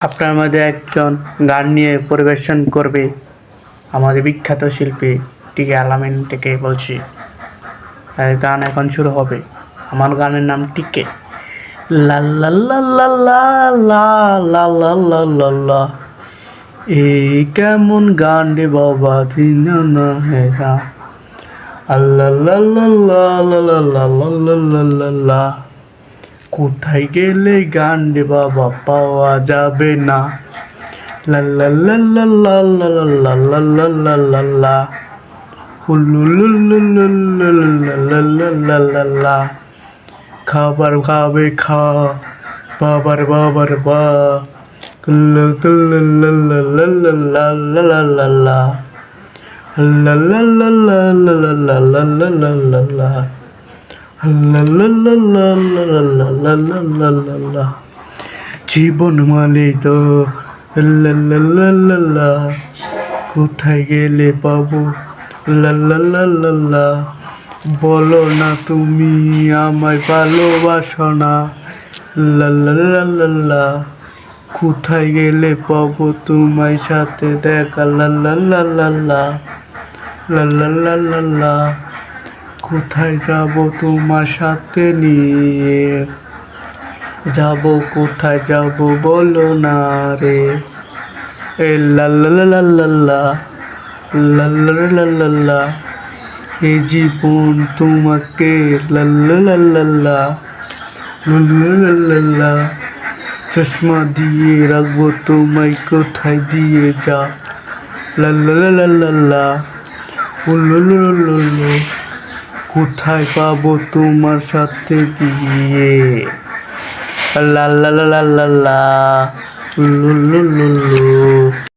আপনার মধ্যে একজন গান নিয়ে পরিবেশন করবে আমাদের বিখ্যাত শিল্পী টিকে আলামিন থেকে বলছি গান এখন শুরু হবে আমার গানের নাম টিকে লা কেমন গান রে বাবা দিন হ্যাঁ আল্লাহ কোথায় গেলে গান রে বাবা পাওয়া যাবে না খাবার খাবে খা বাবার বাবার বা কুল্লু লা লা লা লা লা লা লা জীবন মালে তো কোথায় গেলে পাবো লাল্লা বলো না তুমি আমায় ভালোবাসো না লাল্লা কোথায় গেলে পাবো তোমায় সাথে দেখা লাল্লা লাল্লা লাল্লা লাল্লা কোথায় যাব তোমার সাথে নিয়ে যাব কোথায় যাব বলো না রে এ লাল্লা লাল্লা এ জীবন তোমাকে লাল্লা লাল্লা চশমা দিয়ে রাখব তোমায় কোথায় দিয়ে যা লাল্লা লাল্লা লাল্লা কোথায় পাবো তোমার সাথে বিয়ে লা লা লা লা লা লা লু লু লু লু